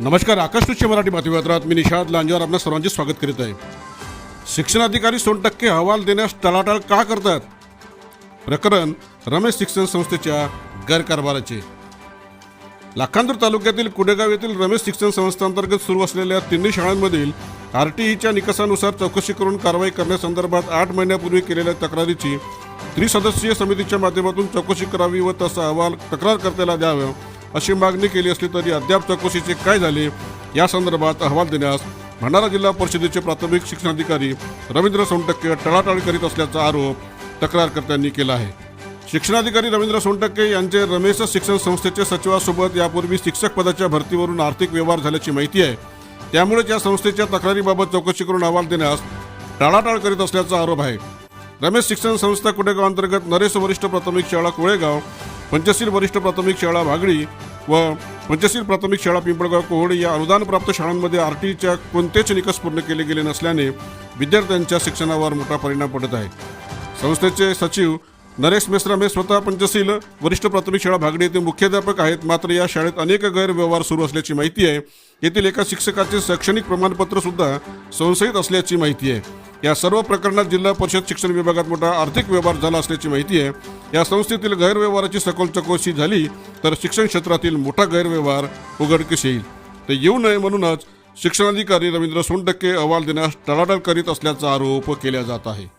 नमस्कार आकाशनुष्य मराठी बातमीपत्रात मी निषाद लांजेवर आपल्या सर्वांचे स्वागत करीत आहे. शिक्षणाधिकारी सोन टक्के अहवाल देण्यास टाळाटाळ का करतात? प्रकरण रमेश शिक्षण संस्थेच्या गैरकारभाराचे. लाखांदूर तालुक्यातील कुडेगाव येथील रमेश शिक्षण संस्थांतर्गत सुरू असलेल्या तिन्ही शाळांमधील आर टी ईच्या निकषानुसार चौकशी करून कारवाई करण्यासंदर्भात आठ महिन्यापूर्वी केलेल्या तक्रारीची त्रिसदस्यीय समितीच्या माध्यमातून चौकशी करावी व तसा अहवाल तक्रारकर्त्याला द्यावा. अशी मागणी केली असली तरी अद्याप चौकशीचे काय झाले या संदर्भात अहवाल देण्यास भंडारा जिल्हा परिषदेचे प्राथमिक शिक्षणाधिकारी रवींद्र सोनटक्के टळाटाळ करीत असल्याचा आरोप तक्रारकर्त्यांनी केला आहे. शिक्षणाधिकारी रवींद्र सोनटक्के यांचे रमेश शिक्षण संस्थेचे सचिवासोबत यापूर्वी शिक्षक पदाच्या भरतीवरून आर्थिक व्यवहार झाल्याची माहिती आहे. त्यामुळेच या संस्थेच्या तक्रारीबाबत चौकशी करून अहवाल देण्यास टाळाटाळ करीत असल्याचा आरोप आहे. रमेश शिक्षण संस्था कुडेगाव अंतर्गत नरेश वरिष्ठ प्राथमिक शाळा कोळेगाव पंचशील वरिष्ठ प्राथमिक शाळा भागडी व पंचशील प्राथमिक शाळा पिंपळगाव कोहळे या अनुदानप्राप्त शाळांमध्ये आर टीच्या कोणतेच निकष पूर्ण केले गेले नसल्याने विद्यार्थ्यांच्या शिक्षणावर मोठा परिणाम पडत आहे. संस्थेचे सचिव नरेश मेश्राम हे स्वतः पंचशील वरिष्ठ प्राथमिक शाळा भागडी येथे मुख्याध्यापक आहेत. मात्र या शाळेत अनेक गैरव्यवहार सुरू असल्याची माहिती आहे. येथील एका शिक्षकाचे शैक्षणिक प्रमाणपत्र सुद्धा संशयित असल्याची माहिती आहे. या सर्व प्रकरणात जिल्हा परिषद शिक्षण विभागात मोठा आर्थिक व्यवहार झाला असल्याची माहिती आहे. या संस्थेतील गैरव्यवहाराची सखोल चौकशी झाली तर शिक्षण क्षेत्रातील मोठा गैरव्यवहार उघडकीस येईल. ते येऊ नये म्हणूनच शिक्षणाधिकारी रवींद्र सोनटक्के अहवाल देण्यास टाळाटाळ करीत असल्याचा आरोप केला जात आहे.